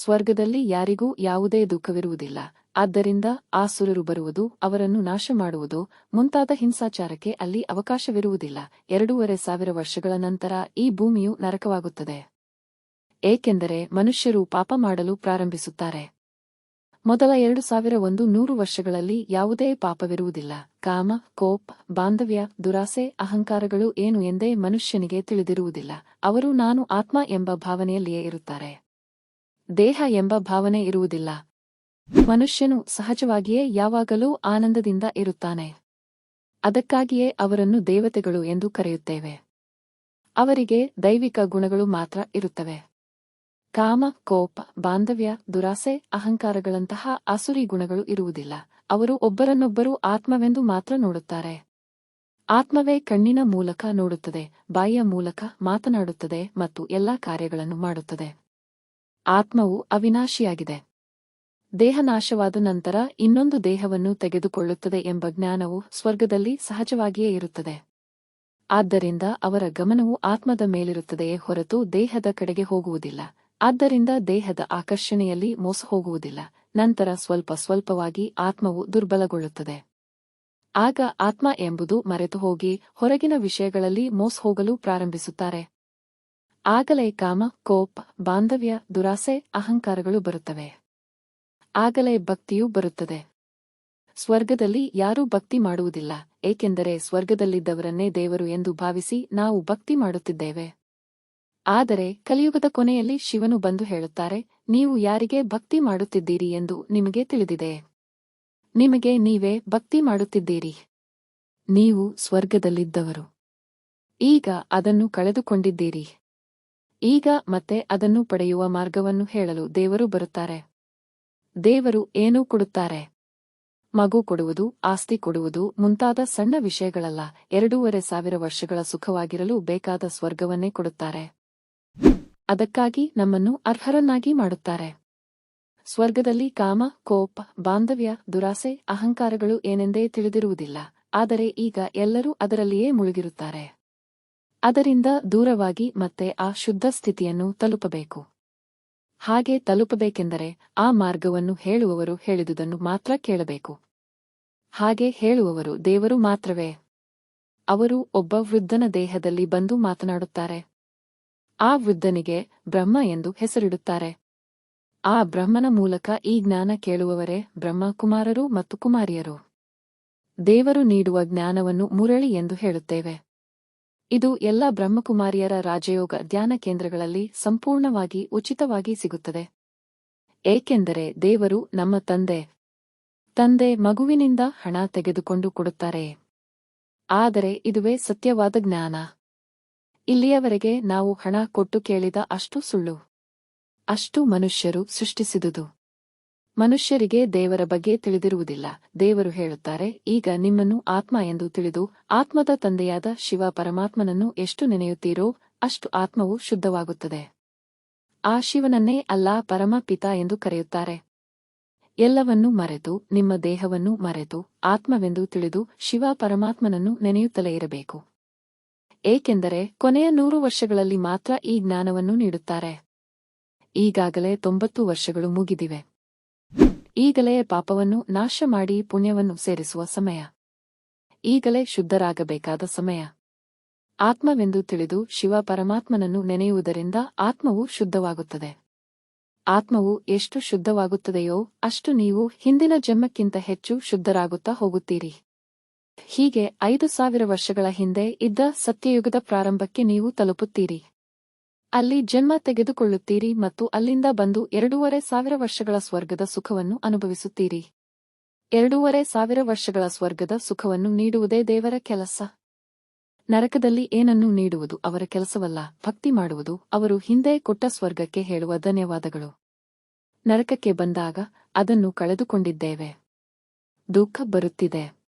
ಸ್ವರ್ಗದಲ್ಲಿ ಯಾರಿಗೂ ಯಾವುದೇ ದುಃಖವಿರುವುದಿಲ್ಲ. ಆದ್ದರಿಂದ ಆಸುರರು ಬರುವುದು, ಅವರನ್ನು ನಾಶ ಮಾಡುವುದು ಮುಂತಾದ ಹಿಂಸಾಚಾರಕ್ಕೆ ಅಲ್ಲಿ ಅವಕಾಶವಿರುವುದಿಲ್ಲ. ಎರಡೂವರೆ ಸಾವಿರ ವರ್ಷಗಳ ನಂತರ ಈ ಭೂಮಿಯು ನರಕವಾಗುತ್ತದೆ. ಏಕೆಂದರೆ ಮನುಷ್ಯರು ಪಾಪ ಮಾಡಲು ಪ್ರಾರಂಭಿಸುತ್ತಾರೆ. ಮೊದಲ ಎರಡು ಸಾವಿರ ಒಂದು ನೂರು ವರ್ಷಗಳಲ್ಲಿ ಯಾವುದೇ ಪಾಪವಿರುವುದಿಲ್ಲ. ಕಾಮ, ಕೋಪ್, ಬಾಂಧವ್ಯ, ದುರಾಸೆ, ಅಹಂಕಾರಗಳು ಏನು ಎಂದೇ ಮನುಷ್ಯನಿಗೆ ತಿಳಿದಿರುವುದಿಲ್ಲ. ಅವರು ನಾನು ಆತ್ಮ ಎಂಬ ಭಾವನೆಯಲ್ಲಿಯೇ ಇರುತ್ತಾರೆ. ದೇಹ ಎಂಬ ಭಾವನೆ ಇರುವುದಿಲ್ಲ. ಮನುಷ್ಯನು ಸಹಜವಾಗಿಯೇ ಯಾವಾಗಲೂ ಆನಂದದಿಂದ ಇರುತ್ತಾನೆ. ಅದಕ್ಕಾಗಿಯೇ ಅವರನ್ನು ದೇವತೆಗಳು ಎಂದು ಕರೆಯುತ್ತೇವೆ. ಅವರಿಗೆ ದೈವಿಕ ಗುಣಗಳು ಮಾತ್ರ ಇರುತ್ತವೆ. ಕಾಮ, ಕೋಪ, ಬಾಂಧವ್ಯ, ದುರಾಸೆ, ಅಹಂಕಾರಗಳಂತಹ ಅಸುರಿ ಗುಣಗಳು ಇರುವುದಿಲ್ಲ. ಅವರು ಒಬ್ಬರನ್ನೊಬ್ಬರು ಆತ್ಮವೆಂದು ಮಾತ್ರ ನೋಡುತ್ತಾರೆ. ಆತ್ಮವೇ ಕಣ್ಣಿನ ಮೂಲಕ ನೋಡುತ್ತದೆ, ಬಾಯಿಯ ಮೂಲಕ ಮಾತನಾಡುತ್ತದೆ ಮತ್ತು ಎಲ್ಲಾ ಕಾರ್ಯಗಳನ್ನು ಮಾಡುತ್ತದೆ. ಆತ್ಮವು ಅವಿನಾಶಿಯಾಗಿದೆ. ದೇಹನಾಶವಾದ ನಂತರ ಇನ್ನೊಂದು ದೇಹವನ್ನು ತೆಗೆದುಕೊಳ್ಳುತ್ತದೆ ಎಂಬ ಜ್ಞಾನವು ಸ್ವರ್ಗದಲ್ಲಿ ಸಹಜವಾಗಿಯೇ ಇರುತ್ತದೆ. ಆದ್ದರಿಂದ ಅವರ ಗಮನವು ಆತ್ಮದ ಮೇಲಿರುತ್ತದೆಯೇ ಹೊರತು ದೇಹದ ಕಡೆಗೆ ಹೋಗುವುದಿಲ್ಲ. ಆದ್ದರಿಂದ ದೇಹದ ಆಕರ್ಷಣೆಯಲ್ಲಿ ಮೋಸ ಹೋಗುವುದಿಲ್ಲ. ನಂತರ ಸ್ವಲ್ಪ ಸ್ವಲ್ಪವಾಗಿ ಆತ್ಮವು ದುರ್ಬಲಗೊಳ್ಳುತ್ತದೆ. ಆಗ ಆತ್ಮ ಎಂಬುದು ಮರೆತು ಹೋಗಿ ಹೊರಗಿನ ವಿಷಯಗಳಲ್ಲಿ ಮೋಸ ಹೋಗಲು ಪ್ರಾರಂಭಿಸುತ್ತಾರೆ. ಆಗಲೇ ಕಾಮ, ಕೋಪ, ಬಾಂಧವ್ಯ, ದುರಾಸೆ, ಅಹಂಕಾರಗಳು ಬರುತ್ತವೆ. ಆಗಲೇ ಭಕ್ತಿಯೂ ಬರುತ್ತದೆ. ಸ್ವರ್ಗದಲ್ಲಿ ಯಾರೂ ಭಕ್ತಿ ಮಾಡುವುದಿಲ್ಲ, ಏಕೆಂದರೆ ಸ್ವರ್ಗದಲ್ಲಿದ್ದವರನ್ನೇ ದೇವರು ಎಂದು ಭಾವಿಸಿ ನಾವು ಭಕ್ತಿ ಮಾಡುತ್ತಿದ್ದೇವೆ. ಆದರೆ ಕಲಿಯುಗದ ಕೊನೆಯಲ್ಲಿ ಶಿವನು ಬಂದು ಹೇಳುತ್ತಾರೆ, ನೀವು ಯಾರಿಗೆ ಭಕ್ತಿ ಮಾಡುತ್ತಿದ್ದೀರಿ ಎಂದು ನಿಮಗೆ ತಿಳಿದಿದೆ. ನಿಮಗೆ ನೀವೇ ಭಕ್ತಿ ಮಾಡುತ್ತಿದ್ದೀರಿ. ನೀವು ಸ್ವರ್ಗದಲ್ಲಿದ್ದವರು. ಈಗ ಅದನ್ನು ಕಳೆದುಕೊಂಡಿದ್ದೀರಿ. ಈಗ ಮತ್ತೆ ಅದನ್ನು ಪಡೆಯುವ ಮಾರ್ಗವನ್ನು ಹೇಳಲು ದೇವರು ಬರುತ್ತಾರೆ. ದೇವರು ಏನೂ ಕೊಡುತ್ತಾರೆ. ಮಗು ಕೊಡುವುದು, ಆಸ್ತಿ ಕೊಡುವುದು ಮುಂತಾದ ಸಣ್ಣ ವಿಷಯಗಳಲ್ಲ. ಎರಡೂವರೆ ಸಾವಿರ ವರ್ಷಗಳ ಸುಖವಾಗಿರಲು ಬೇಕಾದ ಸ್ವರ್ಗವನ್ನೇ ಕೊಡುತ್ತಾರೆ. ಅದಕ್ಕಾಗಿ ನಮ್ಮನ್ನು ಅರ್ಹರನ್ನಾಗಿ ಮಾಡುತ್ತಾರೆ. ಸ್ವರ್ಗದಲ್ಲಿ ಕಾಮ, ಕೋಪ, ಬಾಂಧವ್ಯ, ದುರಾಸೆ, ಅಹಂಕಾರಗಳು ಏನೆಂದೇ ತಿಳಿದಿರುವುದಿಲ್ಲ. ಆದರೆ ಈಗ ಎಲ್ಲರೂ ಅದರಲ್ಲಿಯೇ ಮುಳುಗಿರುತ್ತಾರೆ. ಅದರಿಂದ ದೂರವಾಗಿ ಮತ್ತೆ ಆ ಶುದ್ಧ ಸ್ಥಿತಿಯನ್ನು ತಲುಪಬೇಕು. ಹಾಗೆ ತಲುಪಬೇಕೆಂದರೆ ಆ ಮಾರ್ಗವನ್ನು ಹೇಳುವವರು ಹೇಳಿದುದನ್ನು ಮಾತ್ರ ಕೇಳಬೇಕು. ಹಾಗೆ ಹೇಳುವವರು ದೇವರು ಮಾತ್ರವೇ. ಅವರು ಒಬ್ಬ ವೃದ್ಧನ ದೇಹದಲ್ಲಿ ಬಂದು ಮಾತನಾಡುತ್ತಾರೆ. ಆ ವೃದ್ಧನಿಗೆ ಬ್ರಹ್ಮ ಎಂದು ಹೆಸರಿಡುತ್ತಾರೆ. ಆ ಬ್ರಹ್ಮನ ಮೂಲಕ ಈ ಜ್ಞಾನ ಕೇಳುವವರೇ ಬ್ರಹ್ಮಕುಮಾರರು ಮತ್ತು ಕುಮಾರಿಯರು. ದೇವರು ನೀಡುವ ಜ್ಞಾನವನ್ನು ಮುರಳಿ ಎಂದು ಹೇಳುತ್ತೇವೆ. ಇದು ಎಲ್ಲ ಬ್ರಹ್ಮಕುಮಾರಿಯರ ರಾಜಯೋಗ ಧ್ಯಾನ ಕೇಂದ್ರಗಳಲ್ಲಿ ಸಂಪೂರ್ಣವಾಗಿ ಉಚಿತವಾಗಿ ಸಿಗುತ್ತದೆ. ಏಕೆಂದರೆ ದೇವರು ನಮ್ಮ ತಂದೆ. ತಂದೆ ಮಗುವಿನಿಂದ ಹಣ ತೆಗೆದುಕೊಂಡು ಕೊಡುತ್ತಾರೆ. ಆದರೆ ಇದುವೇ ಸತ್ಯವಾದ ಜ್ಞಾನ. ಇಲ್ಲಿಯವರೆಗೆ ನಾವು ಹಣ ಕೊಟ್ಟು ಕೇಳಿದ ಅಷ್ಟು ಸುಳ್ಳು. ಅಷ್ಟು ಮನುಷ್ಯರು ಸೃಷ್ಟಿಸಿದುದು. ಮನುಷ್ಯರಿಗೆ ದೇವರ ಬಗ್ಗೆ ತಿಳಿದಿರುವುದಿಲ್ಲ. ದೇವರು ಹೇಳುತ್ತಾರೆ, ಈಗ ನಿಮ್ಮನ್ನು ಆತ್ಮ ಎಂದು ತಿಳಿದು, ಆತ್ಮದ ತಂದೆಯಾದ ಶಿವ ಪರಮಾತ್ಮನನ್ನು ಎಷ್ಟು ನೆನೆಯುತ್ತೀರೋ ಅಷ್ಟು ಆತ್ಮವು ಶುದ್ಧವಾಗುತ್ತದೆ. ಆ ಶಿವನನ್ನೇ ಅಲ್ಲಾ ಪರಮ ಪಿತಾ ಎಂದು ಕರೆಯುತ್ತಾರೆ. ಎಲ್ಲವನ್ನೂ ಮರೆತು, ನಿಮ್ಮ ದೇಹವನ್ನು ಮರೆತು, ಆತ್ಮವೆಂದು ತಿಳಿದು ಶಿವ ಪರಮಾತ್ಮನನ್ನು ನೆನೆಯುತ್ತಲೇ ಇರಬೇಕು. ಏಕೆಂದರೆ ಕೊನೆಯ ನೂರು ವರ್ಷಗಳಲ್ಲಿ ಮಾತ್ರ ಈ ಜ್ಞಾನವನ್ನು ನೀಡುತ್ತಾರೆ. ಈಗಾಗಲೇ ತೊಂಬತ್ತು ವರ್ಷಗಳು ಮುಗಿದಿವೆ. ಈಗಲೇ ಪಾಪವನ್ನು ನಾಶ ಮಾಡಿ ಪುಣ್ಯವನ್ನು ಸೇರಿಸುವ ಸಮಯ. ಈಗಲೇ ಶುದ್ಧರಾಗಬೇಕಾದ ಸಮಯ. ಆತ್ಮವೆಂದು ತಿಳಿದು ಶಿವ ಪರಮಾತ್ಮನನ್ನು ನೆನೆಯುವುದರಿಂದ ಆತ್ಮವು ಶುದ್ಧವಾಗುತ್ತದೆ. ಆತ್ಮವು ಎಷ್ಟು ಶುದ್ಧವಾಗುತ್ತದೆಯೋ ಅಷ್ಟು ನೀವು ಹಿಂದಿನ ಜನ್ಮಕ್ಕಿಂತ ಹೆಚ್ಚು ಶುದ್ಧರಾಗುತ್ತಾ ಹೋಗುತ್ತೀರಿ. ಹೀಗೆ ಐದು ಸಾವಿರ ವರ್ಷಗಳ ಹಿಂದೆ ಇದ್ದ ಸತ್ಯಯುಗದ ಪ್ರಾರಂಭಕ್ಕೆ ನೀವು ತಲುಪುತ್ತೀರಿ. ಅಲ್ಲಿ ಜನ್ಮ ತೆಗೆದುಕೊಳ್ಳುತ್ತೀರಿ ಮತ್ತು ಅಲ್ಲಿಂದ ಬಂದು ಎರಡೂವರೆ ಸಾವಿರ ವರ್ಷಗಳ ಸ್ವರ್ಗದ ಸುಖವನ್ನು ಅನುಭವಿಸುತ್ತೀರಿ. ಎರಡೂವರೆ ಸಾವಿರ ವರ್ಷಗಳ ಸ್ವರ್ಗದ ಸುಖವನ್ನು ನೀಡುವುದೇ ದೇವರ ಕೆಲಸ. ನರಕದಲ್ಲಿ ಏನನ್ನೂ ನೀಡುವುದು ಅವರ ಕೆಲಸವಲ್ಲ, ಭಕ್ತಿ ಮಾಡುವುದು ಅವರು ಹಿಂದೆ ಕೊಟ್ಟ ಸ್ವರ್ಗಕ್ಕೆ ಹೇಳುವ ಧನ್ಯವಾದಗಳು. ನರಕಕ್ಕೆ ಬಂದಾಗ ಅದನ್ನು ಕಳೆದುಕೊಂಡಿದ್ದೇವೆ. ದುಃಖ ಬರುತ್ತಿದೆ.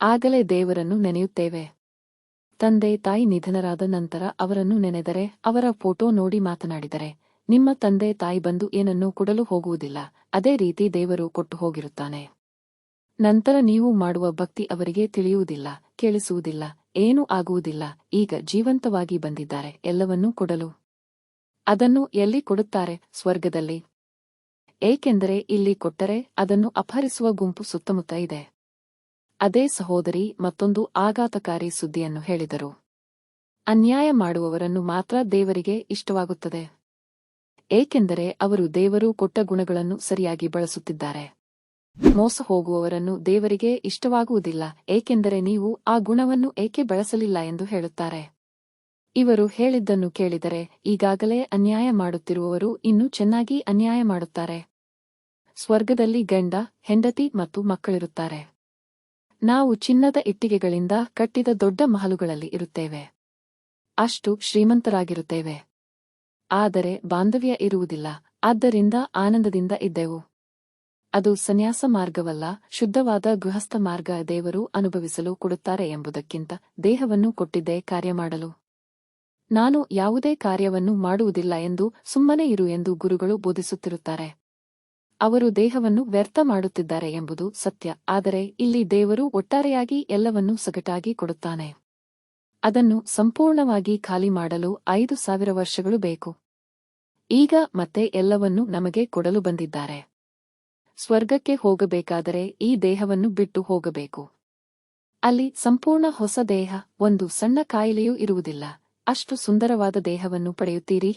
ಆಗಲೇ ದೇವರನ್ನು ನೆನೆಯುತ್ತೇವೆ. ತಂದೆ ತಾಯಿ ನಿಧನರಾದ ನಂತರ ಅವರನ್ನು ನೆನೆದರೆ ಅವರ ಫೋಟೋ ನೋಡಿ ಮಾತನಾಡಿದರೆ, ನಿಮ್ಮ ತಂದೆ ತಾಯಿ ಬಂದು ಏನನ್ನೂ ಕೊಡಲು ಹೋಗುವುದಿಲ್ಲ, ಅದೇ ರೀತಿ ದೇವರು ಕೊಟ್ಟು ಹೋಗಿರುತ್ತಾನೆ. ನಂತರ ನೀವು ಮಾಡುವ ಭಕ್ತಿ ಅವರಿಗೆ ತಿಳಿಯುವುದಿಲ್ಲ, ಕೇಳಿಸುವುದಿಲ್ಲ, ಏನೂ ಆಗುವುದಿಲ್ಲ, ಈಗ ಜೀವಂತವಾಗಿ ಬಂದಿದ್ದಾರೆ, ಎಲ್ಲವನ್ನೂ ಕೊಡಲು. ಅದನ್ನು ಎಲ್ಲಿ ಕೊಡುತ್ತಾರೆ, ಸ್ವರ್ಗದಲ್ಲಿ? ಏಕೆಂದರೆ ಇಲ್ಲಿ ಕೊಟ್ಟರೆ ಅದನ್ನು ಅಪಹರಿಸುವ ಗುಂಪು ಸುತ್ತಮುತ್ತ ಇದೆ. ಅದೇ ಸಹೋದರಿ, ಮತ್ತೊಂದು ಆಘಾತಕಾರಿ ಸುದ್ದಿಯನ್ನು ಹೇಳಿದರು. ಅನ್ಯಾಯ ಮಾಡುವವರನ್ನು ಮಾತ್ರ ದೇವರಿಗೆ ಇಷ್ಟವಾಗುತ್ತದೆ. ಏಕೆಂದರೆ ಅವರು ದೇವರು ಕೊಟ್ಟ ಗುಣಗಳನ್ನು ಸರಿಯಾಗಿ ಬಳಸುತ್ತಿದ್ದಾರೆ. ಮೋಸ ಹೋಗುವವರನ್ನು ದೇವರಿಗೆ ಇಷ್ಟವಾಗುವುದಿಲ್ಲ, ಏಕೆಂದರೆ ನೀವು ಆ ಗುಣವನ್ನು ಏಕೆ ಬಳಸಲಿಲ್ಲ ಎಂದು ಹೇಳುತ್ತಾರೆ. ಇವರು ಹೇಳಿದ್ದನ್ನು ಕೇಳಿದರೆ, ಈಗಾಗಲೇ ಅನ್ಯಾಯ ಮಾಡುತ್ತಿರುವವರು ಇನ್ನೂ ಚೆನ್ನಾಗಿ ಅನ್ಯಾಯ ಮಾಡುತ್ತಾರೆ. ಸ್ವರ್ಗದಲ್ಲಿ ಗಂಡ, ಹೆಂಡತಿ ಮತ್ತು ಮಕ್ಕಳಿರುತ್ತಾರೆ. ನಾವು ಚಿನ್ನದ ಇಟ್ಟಿಗೆಗಳಿಂದ ಕಟ್ಟಿದ ದೊಡ್ಡ ಮಹಲುಗಳಲ್ಲಿ ಇರುತ್ತೇವೆ. ಅಷ್ಟು ಶ್ರೀಮಂತರಾಗಿರುತ್ತೇವೆ. ಆದರೆ ಬಾಂಧವ್ಯ ಇರುವುದಿಲ್ಲ. ಆದ್ದರಿಂದ ಆನಂದದಿಂದ ಇದ್ದೆವು. ಅದು ಸನ್ಯಾಸ ಮಾರ್ಗವಲ್ಲ, ಶುದ್ಧವಾದ ಗೃಹಸ್ಥ ಮಾರ್ಗ ದೇವರು ಅನುಭವಿಸಲು ಕೊಡುತ್ತಾರೆ ಎಂಬುದಕ್ಕಿಂತ ದೇಹವನ್ನು ಕೊಟ್ಟಿದ್ದೇ ಕಾರ್ಯ ಮಾಡಲು. ನಾನು ಯಾವುದೇ ಕಾರ್ಯವನ್ನು ಮಾಡುವುದಿಲ್ಲ ಎಂದು ಸುಮ್ಮನೆ ಇರು ಎಂದು ಗುರುಗಳು ಬೋಧಿಸುತ್ತಿರುತ್ತಾರೆ. ಅವರು ದೇಹವನ್ನು ವ್ಯರ್ಥ ಮಾಡುತ್ತಿದ್ದಾರೆ ಎಂಬುದು ಸತ್ಯ, ಆದರೆ ಇಲ್ಲಿ ದೇವರು ಒಟ್ಟಾರೆಯಾಗಿ ಎಲ್ಲವನ್ನೂ ಸಗಟಾಗಿ ಕೊಡುತ್ತಾನೆ. ಅದನ್ನು ಸಂಪೂರ್ಣವಾಗಿ ಖಾಲಿ ಮಾಡಲು ಐದು ಸಾವಿರ ವರ್ಷಗಳು ಬೇಕು. ಈಗ ಮತ್ತೆ ಎಲ್ಲವನ್ನೂ ನಮಗೆ ಕೊಡಲು ಬಂದಿದ್ದಾರೆ. ಸ್ವರ್ಗಕ್ಕೆ ಹೋಗಬೇಕಾದರೆ ಈ ದೇಹವನ್ನು ಬಿಟ್ಟು ಹೋಗಬೇಕು. ಅಲ್ಲಿ ಸಂಪೂರ್ಣ ಹೊಸ ದೇಹ, ಒಂದು ಸಣ್ಣ ಕಾಯಿಲೆಯೂ ಇರುವುದಿಲ್ಲ. ಅಷ್ಟು ಸುಂದರವಾದ ದೇಹವನ್ನು ಪಡೆಯುತ್ತೀರಿ?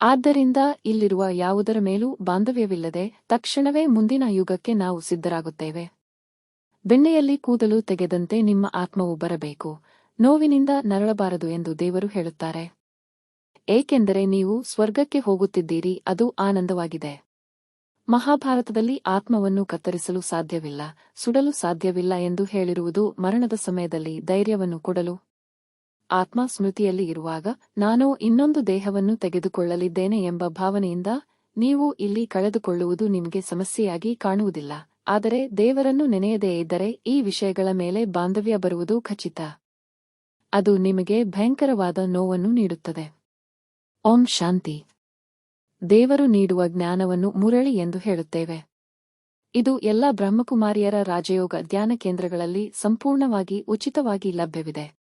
ಆದ್ದರಿಂದ ಇಲ್ಲಿರುವ ಯಾವುದರ ಮೇಲೂ ಬಾಂಧವ್ಯವಿಲ್ಲದೆ ತಕ್ಷಣವೇ ಮುಂದಿನ ಯುಗಕ್ಕೆ ನಾವು ಸಿದ್ಧರಾಗುತ್ತೇವೆ. ಬೆಣ್ಣೆಯಲ್ಲಿ ಕೂದಲು ತೆಗೆದಂತೆ ನಿಮ್ಮ ಆತ್ಮವು ಬರಬೇಕು. ನೋವಿನಿಂದ ನರಳಬಾರದು ಎಂದು ದೇವರು ಹೇಳುತ್ತಾರೆ. ಏಕೆಂದರೆ ನೀವು ಸ್ವರ್ಗಕ್ಕೆ ಹೋಗುತ್ತಿದ್ದೀರಿ, ಅದು ಆನಂದವಾಗಿದೆ. ಮಹಾಭಾರತದಲ್ಲಿ ಆತ್ಮವನ್ನು ಕತ್ತರಿಸಲು ಸಾಧ್ಯವಿಲ್ಲ, ಸುಡಲು ಸಾಧ್ಯವಿಲ್ಲ ಎಂದು ಹೇಳಿರುವುದು ಮರಣದ ಸಮಯದಲ್ಲಿ ಧೈರ್ಯವನ್ನು ಕೊಡಲು ಆತ್ಮ ಸ್ಮೃತಿಯಲ್ಲಿ ಇರುವಾಗ ನಾನು ಇನ್ನೊಂದು ದೇಹವನ್ನು ತೆಗೆದುಕೊಳ್ಳಲಿದ್ದೇನೆ ಎಂಬ ಭಾವನೆಯಿಂದ ನೀವು ಇಲ್ಲಿ ಕಳೆದುಕೊಳ್ಳುವುದು ನಿಮಗೆ ಸಮಸ್ಯೆಯಾಗಿ ಕಾಣುವುದಿಲ್ಲ. ಆದರೆ ದೇವರನ್ನು ನೆನೆಯದೇ ಇದ್ದರೆ ಈ ವಿಷಯಗಳ ಮೇಲೆ ಬಾಂಧವ್ಯ ಬರುವುದು ಖಚಿತ. ಅದು ನಿಮಗೆ ಭಯಂಕರವಾದ ನೋವನ್ನು ನೀಡುತ್ತದೆ. ಓಂ ಶಾಂತಿ. ದೇವರು ನೀಡುವ ಜ್ಞಾನವನ್ನು ಮುರಳಿ ಎಂದು ಹೇಳುತ್ತೇವೆ. ಇದು ಎಲ್ಲ ಬ್ರಹ್ಮಕುಮಾರಿಯರ ರಾಜಯೋಗ ಧ್ಯಾನ ಕೇಂದ್ರಗಳಲ್ಲಿ ಸಂಪೂರ್ಣವಾಗಿ ಉಚಿತವಾಗಿ ಲಭ್ಯವಿದೆ.